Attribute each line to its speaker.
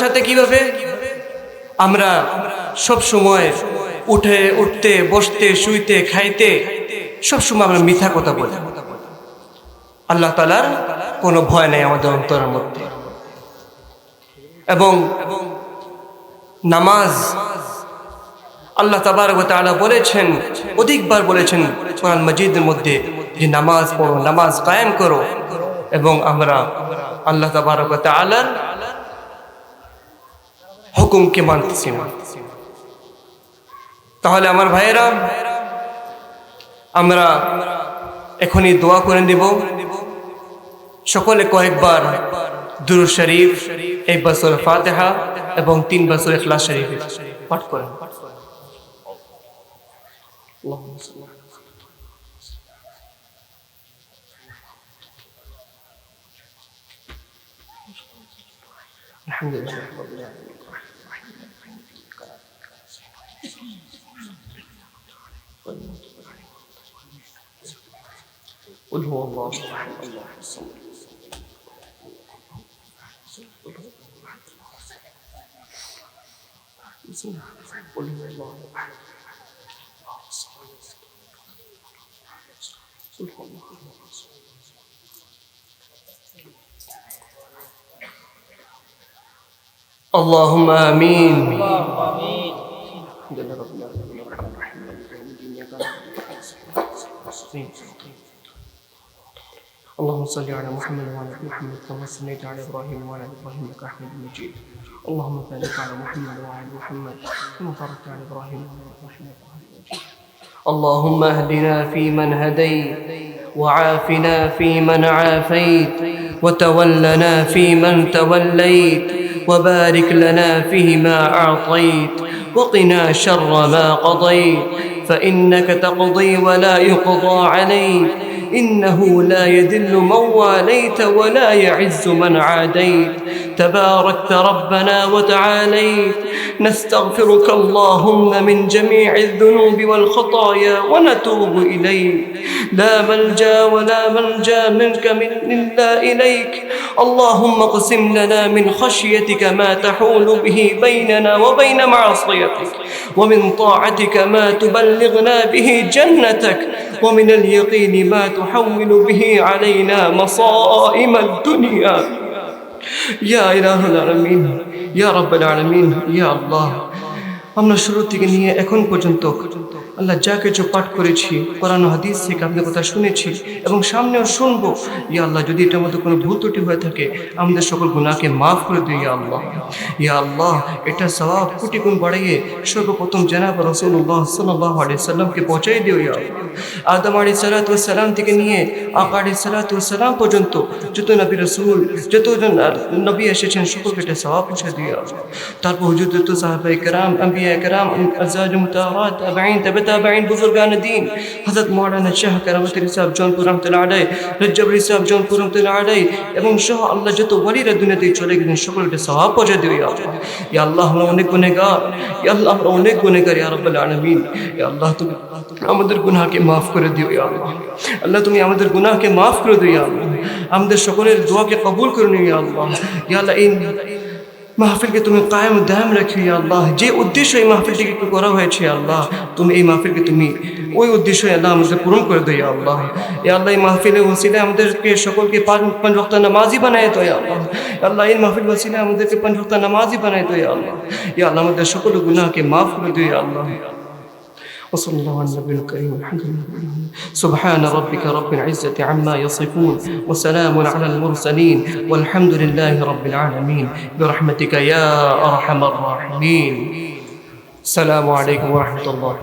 Speaker 1: সাথে কীভাবে? আমরা সব সময় উঠে, উঠতে, বসতে, শুইতে, খাইতে, সব সময় আমরা মিথ্যা কথা বলি। আল্লাহ তালার কোনো ভয় নেই আমাদের অন্তরের মধ্যে। এবং নামাজ আল্লাহ তাবার তাআলা বলেছেন, অধিকবার বলেছেন কোরআন মজিদের মধ্যে যে নামাজ পড়ো, নামাজ কায়েম করো। এবং আমরা আল্লাহ তাবার তাআলার হুকুমকে মানতেছি না। তাহলে আমার ভাইয়েরা, আমরা এখনই দোয়া করে দিব সকলে কয়েকবার দুরু শরীফ, এক বছর ফাতেহা এবং তিন বছর ইখলাস শরীফ পাঠ করেন। الحمد لله. رب العالمين قل هو الله. احد الله الصمد قل هو الله. احد قل هو الله. احد واياك نستعين اللهم صل على محمد وعلى محمد كما صليت على إبراهيم وعلى إبراهيم إنك حميد مجيد. اللهم بارك على محمد وعلى محمد كما باركت على إبراهيم وعلى إبراهيم إنك حميد مجيد. اللهم اهدنا فيمن هديت وعافنا فيمن عافيت وتولنا فيمن توليت وبارك لنا فيما أعطيت وقنا شر ما قضيت فإنك تقضي ولا يقضى عليك إنه لا يذل من واليت ولا يعز من عاديت. تباركت ربنا وتعاليت. نستغفرك اللهم من جميع الذنوب والخطايا ونتوب إليك. لا ملجأ ولا منجا منك من إلا إليك. اللهم اقسم لنا من خشيتك ما تحول به بيننا وبين معصيتك. ومن طاعتك ما تبلغنا به جنتك. ومن اليقين ما تحول به علينا مصائم الدنيا يا إله العالمين يا رب العالمين يا الله আমরা শুরু থেকে নিয়ে এখন পর্যন্ত আল্লাহ যা কিছু পাঠ করেছি, কোরআন হাদিস থেকে আপনার কথা শুনেছি এবং সামনেও শুনব, ইয়া আল্লাহ, যদি এটার মধ্যে কোনো ভুল ত্রুটি হয়ে থাকে, আমাদের সকল গুণাকে মাফ করে দিই ইয়া আল্লাহ। ইয়া আল্লাহ, এটা সবাব কোটি গুণ বাড়িয়ে সর্বপ্রথম জানাব রসুল্লাহ সাল্লাহ আলি সাল্লামকে পৌঁছাই দিও, ইয়া আদম আলি সালাতাম থেকে নিয়ে আকা আলি সালাতাম পর্যন্ত যত নবী রসুল, যত নবী এসেছেন, সকলকে এটা সবাব পৌঁছে দিও তারপর হুজুর, যত সাহাবাহ আম্বিয়া একরাম আজাজ তাবাইন বুজুর্গান দিন। হজরত মৌলানা শাহ কেরামতুল ইসলাম জনপুর রহমতুল্লাহ আলাই রজ্জাবুল ইসলাম জনপুর রহমতুল্লাহ আলাই এবং সহ আল্লাহ যত ওয়ালিরা দুনিয়াতে চলে গেলেন সকলকে সবাব পৌঁছে দিও ইয়া আল্লাহ। আমরা অনেক গুনেগার ইয়া আল্লাহ, আমরা অনেক গুনেগার ইয়া রব্বুল আলামিন। ইয়া আল্লাহ, তুমি আমাদের গুনাহকে মাফ করে দিও, ইয়া আল্লাহ। আল্লাহ, তুমি আমাদের গুনাহকে মাফ করে দিও, ইয়া আল্লাহ। আমাদের সকলের দোয়াকে কবুল করে নিও, ইয়া আল্লাহ। ইয়া আল্লাহ মাহফিলকে তুমি কায়েম দাম রাখিও ইয়া আল্লাহ। যে উদ্দেশ্য এই মাহফিলটিকে করা হয়েছে আল্লাহ, তুমি এই মাহফিলকে তুমি ওই উদ্দেশ্য আল্লাহ আমাদের পূরণ করে দেয় আল্লাহ। এ আল্লাহ, এই মাহফিলের ওসিলে আমাদেরকে সকলকে পাঁচ রক্ত নামাজি বানায় তো আল্লাহ। আল্লাহ, এই মাহফিল ওসিলে আমাদেরকে পাঁচ রক্ত নামাজি বানায় তো আল্লাহ। এ আল্লাহ, আমাদের সকল গুনাহকে মাফ করে দিও আল্লাহ। وصلى الله على النبي الكريم الحمد لله سبحان ربك رب العزة عما يصفون وسلام على المرسلين والحمد لله رب العالمين. برحمتك يا أرحم الراحمين. السلام عليكم ورحمة الله.